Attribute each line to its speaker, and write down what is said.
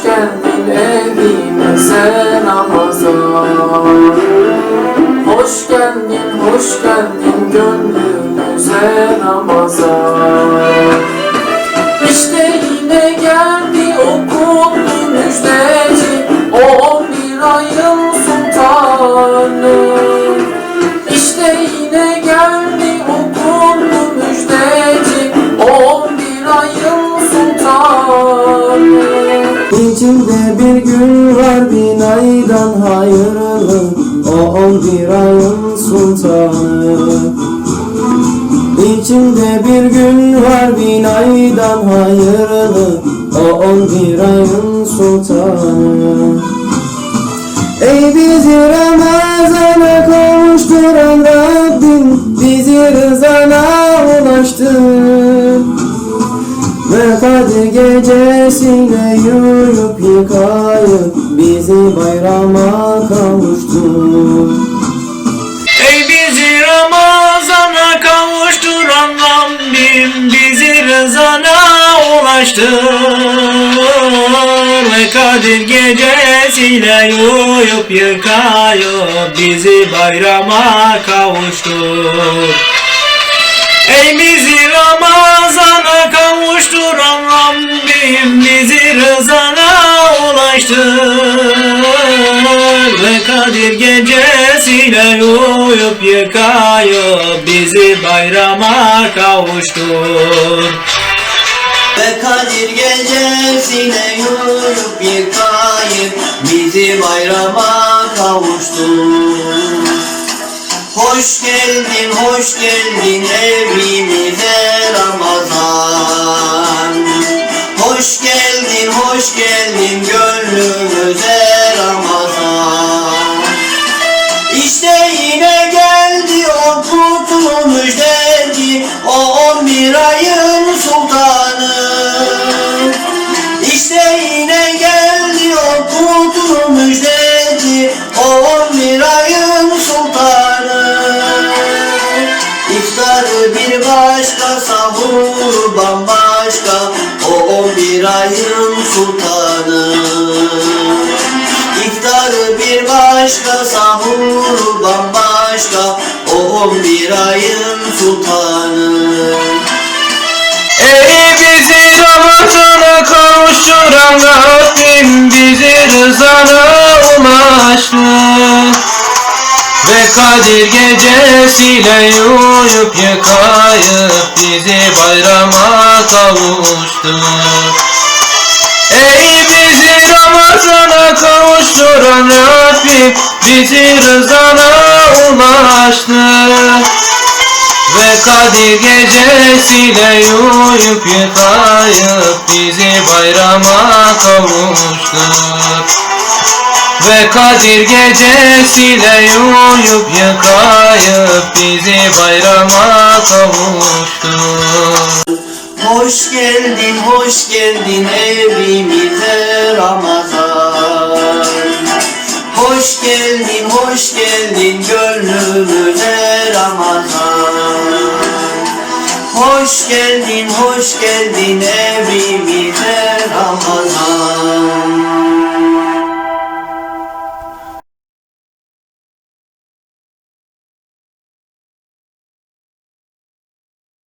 Speaker 1: hoş geldin evimize Ramazan Hoş geldin, hoş geldin gönlümüze Ramazan
Speaker 2: İçinde bir gün var bin aydan hayırlı. O on bir ayın sultanı. İçinde bir gün var bin aydan hayırlı. O on bir ayın sultanı Kadir gecesiyle yuyup yıkayıp bizi bayrama kavuştur.
Speaker 3: Ey bizi Ramazan'a kavuşturan Rabbim bizi rızana ulaştır Ve Kadir gecesiyle yuyup yıkayıp bizi bayrama kavuştur Ey bizi Ramazan'a kavuşturan Rabbim bizi rızana ulaştır Ve Kadir gecesiyle uyup yıkayıp bizi bayrama kavuştur
Speaker 4: Ve Kadir gecesine yuyup yıkayıp bizi bayrama kavuştur. Hoş geldin, hoş geldin evimize sultanı İftarı bir başka, sahuru bambaşka O on bir ayın sultanı.
Speaker 3: Ey bizi Ramazan'a kavuşturan Rabbim bizi rızana ulaştır Ve Kadir gecesiyle yuyup yıkayıp bizi bayrama kavuştur Ramazan'a kavuşturan Rabbim bizi rızana ulaştır ve Kadir gecesiyle yuyup yıkayıp bizi bayrama kavuştur Ve Kadir gecesiyle yuyup yıkayıp bizi bayrama kavuştur
Speaker 4: Hoş geldin, hoş geldin evimize Ramazan Hoş geldin, hoş geldin gönlümüze Ramazan Hoş geldin, hoş geldin evimize Ramazan